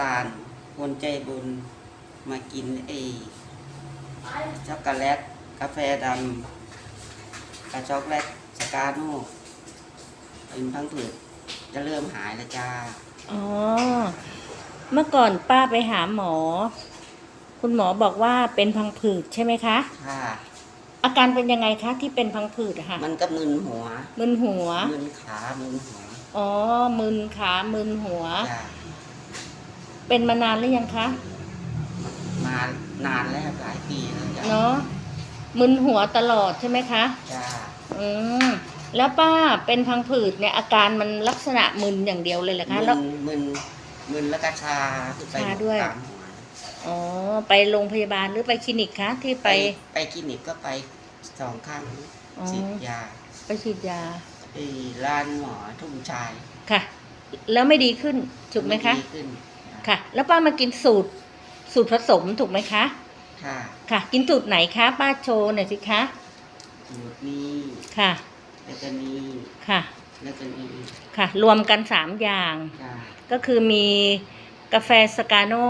ตาล คนใจบุญมากินไอ้ช็อกโกแลต กาแฟดำกับช็อกโกแลตสกาโน่เป็นพังผืดจะเริ่มหายแล้วจ้า อ๋อ เมื่อก่อนป้าไปหาหมอ คุณหมอบอกว่าเป็นพังผืดใช่ไหมคะ ค่ะ อาการเป็นยังไงคะที่เป็นพังผืดอะค่ะ มันก็มึนหัว มึนหัว มึนขา มึนหัว อ๋อ มึนขา มึนหัว จ้า เป็นมานานหรือยังคะมานานแล้วหลายปีแล้วจ้าเนาะมึนหัวตลอดใช่ไหมคะ จ้าอืมแล้วป้าเป็นพังผืดเนี่ยอาการมันลักษณะมึนอย่างเดียวเลยเหรอคะแล้ว มึนมึนมึนแล้วก็ชาขึ้นไปชาด้วยตามหัวอ๋อไปโรงพยาบาลหรือไปคลินิกคะที่ไปไปคลินิกก็ไปสองครั้งอ๋อ ฉีดยาไปฉีดยาไอ้ร้านหมอทุ่งชายค่ะ แล้วไม่ดีขึ้นถูกไหมคะ ดีขึ้น ค่ะ แล้วป้ามากินสูตรสูตรผสมถูกไหมคะ ค่ะค่ะ กินสูตรไหนคะป้าโชว์หน่อยสิคะสูตรนี้ค่ะ แล้วก็นี้ค่ะ แล้วก็นี้ค่ะ รวมกันสามอย่าง จ้าก็คือมีกาแฟสกาโน่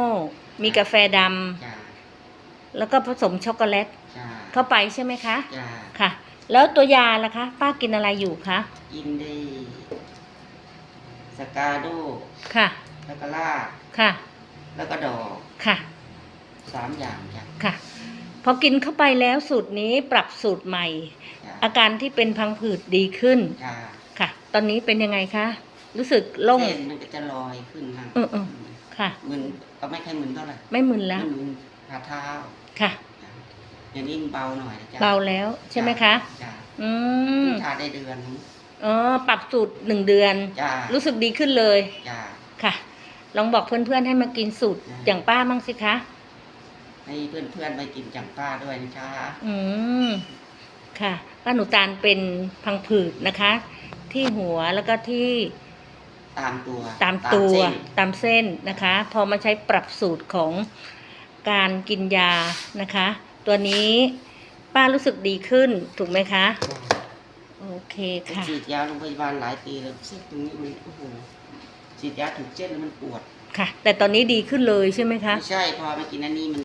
มีกาแฟดจ้าำแล้วก็ผสมช็อกโกแลตจ้าเข้าไปใช่ไหมคะ จ้าค่ะ แล้วตัวยาล่ะคะ ป้ากินอะไรอยู่คะ กินได้สกาโดค่ะ แล้วก็ลากค่ะ แล้วก็ดอกค่ะ สามอย่างจ้ะค่ะ พอกินเข้าไปแล้วสูตรนี้ปรับสูตรใหม่ จ้าอาการที่เป็นพังผืดดีขึ้นจ้าค่ะ ตอนนี้เป็นยังไงคะ รู้สึกโล่ง เส้นมันก็จะลอยขึ้นนะเออเออ ค่ะ มึนก็ไม่ค่อยมึนเท่าไหร่ไม่มึนแล้วมันมึนขาเท้าค่ะ จ้ะอย่างนี้เบาหน่อยนะจ๊ะเบาแล้วใช่ไหมคะ จ้าอืมทาได้เดือนอ๋อปรับสูตรหนึ่งเดือน จ้ารู้สึกดีขึ้นเลย จ้าค่ะ ลองบอกเพื่อนๆให้มากินสูตรได้อย่างป้ามั่งสิคะ ให้เพื่อนๆไปกินจังป้าด้วยนะจ๊ะอืมค่ะป้าหนูตาลเป็นพังผืดนะคะ ที่หัวแล้วก็ที่ตามตัวตามตัวเส้นตามเส้นนะคะ พอมาใช้ปรับสูตรของการกินยานะคะ ตัวนี้ป้ารู้สึกดีขึ้นถูกไหมคะ โอเคจ้ะค่ะฉีดยาโรงพยาบาลหลายปีแล้วเส้นตรงนี้มันโอ้โห ฉีดยาถูกเส้นแล้วมันปวดค่ะ แต่ตอนนี้ดีขึ้นเลยใช่ไหมคะ ไม่ใช่พอมากินอันนี้มัน